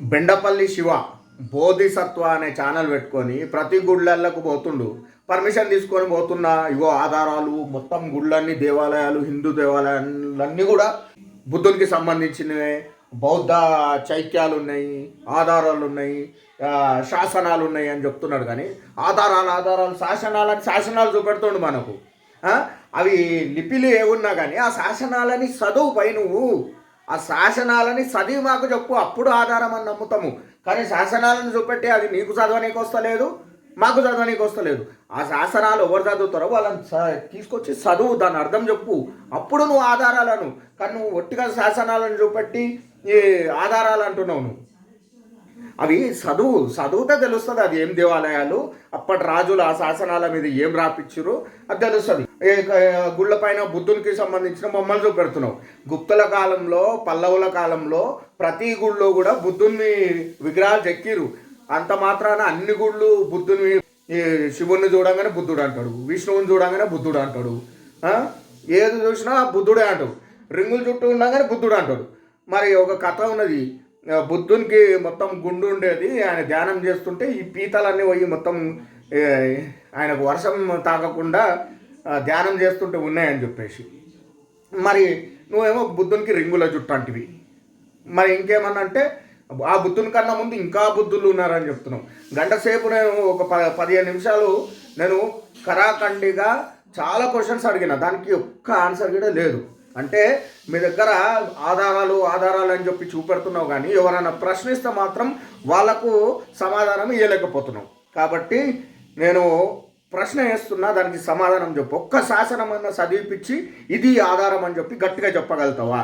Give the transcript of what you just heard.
బెండపల్లి శివ బోధిసత్వ అనే ఛానల్ పెట్టుకొని ప్రతి గుళ్ళకు పోతుండు. పర్మిషన్ తీసుకొని పోతున్నా ఇగో ఆధారాలు మొత్తం గుళ్ళన్నీ దేవాలయాలు హిందూ దేవాలయాలన్నీ కూడా బుద్ధునికి సంబంధించినవే. బౌద్ధ చైత్యాలు ఉన్నాయి ఆధారాలు ఉన్నాయి శాసనాలు ఉన్నాయి అని చెప్తున్నాడు కానీ ఆధారాలు ఆధారాలు శాసనాలు అని శాసనాలు చూపెడుతుండు మనకు. అవి లిపిలు ఏమున్నా కానీ ఆ శాసనాలని చదువు పై నువ్వు ఆ శాసనాలని చదివి మాకు చెప్పు అప్పుడు ఆధారం అని నమ్ముతాము. కానీ శాసనాలను చూపెట్టి అది నీకు చదవనీకి వస్తలేదు మాకు చదవనీకి వస్తలేదు. ఆ శాసనాలు ఎవరు చదువుతారో వాళ్ళని తీసుకొచ్చి చదువు దాని అర్థం చెప్పు. అప్పుడు నువ్వు ఆధారాలను కానీ నువ్వు ఒట్టిగా శాసనాలను చూపెట్టి ఆధారాలు అంటున్నావు నువ్వు. అవి చదువు చదువుతే తెలుస్తుంది అది ఏం దేవాలయాలు అప్పటి రాజులు ఆ శాసనాల మీద ఏం రాపిచ్చారు అది తెలుస్తుంది. గుళ్ళ పైన బుద్ధునికి సంబంధించిన బొమ్మలు చూపెడుతున్నావు గుప్తుల కాలంలో పల్లవుల కాలంలో ప్రతి గుళ్ళో కూడా బుద్ధుని విగ్రహాలు చెక్కిరు అంత మాత్రాన అన్ని గుళ్ళు బుద్ధుని శివుణ్ణి చూడంగానే బుద్ధుడు అంటాడు విష్ణువుని చూడంగానే బుద్ధుడు అంటాడు ఏది చూసినా బుద్ధుడే అంటాడు. రింగులు చుట్టూ ఉండగానే బుద్ధుడు అంటాడు. మరి ఒక కథ ఉన్నది బుద్ధునికి మొత్తం గుండు ఉండేది. ఆయన ధ్యానం చేస్తుంటే ఈ పీతలన్నీ పోయి మొత్తం ఆయనకు వర్షం తాకకుండా ధ్యానం చేస్తుంటే ఉన్నాయని చెప్పేసి. మరి నువ్వేమో బుద్ధునికి రింగుల జుట్టు అంటివి. మరి ఇంకేమన్నా అంటే ఆ బుద్ధుని కన్నా ముందు ఇంకా బుద్ధులు ఉన్నారని చెప్తున్నావు. గంట సేపు నేను ఒక ప పదిహేను నిమిషాలు నేను కరాఖండిగా చాలా క్వశ్చన్స్ అడిగిన. దానికి ఒక్క ఆన్సర్ కూడా లేదు. అంటే మీ దగ్గర ఆధారాలు ఆధారాలు అని చెప్పి చూపెడుతున్నావు కానీ ఎవరైనా ప్రశ్నిస్తే మాత్రం వాళ్ళకు సమాధానం ఇవ్వలేకపోతున్నావు కాబట్టి నేను ప్రశ్న వేస్తున్నా దానికి సమాధానం చెప్పు. ఒక్క శాసనమైనా చదివిపించి ఇది ఆధారం అని చెప్పి గట్టిగా చెప్పగలుగుతావా?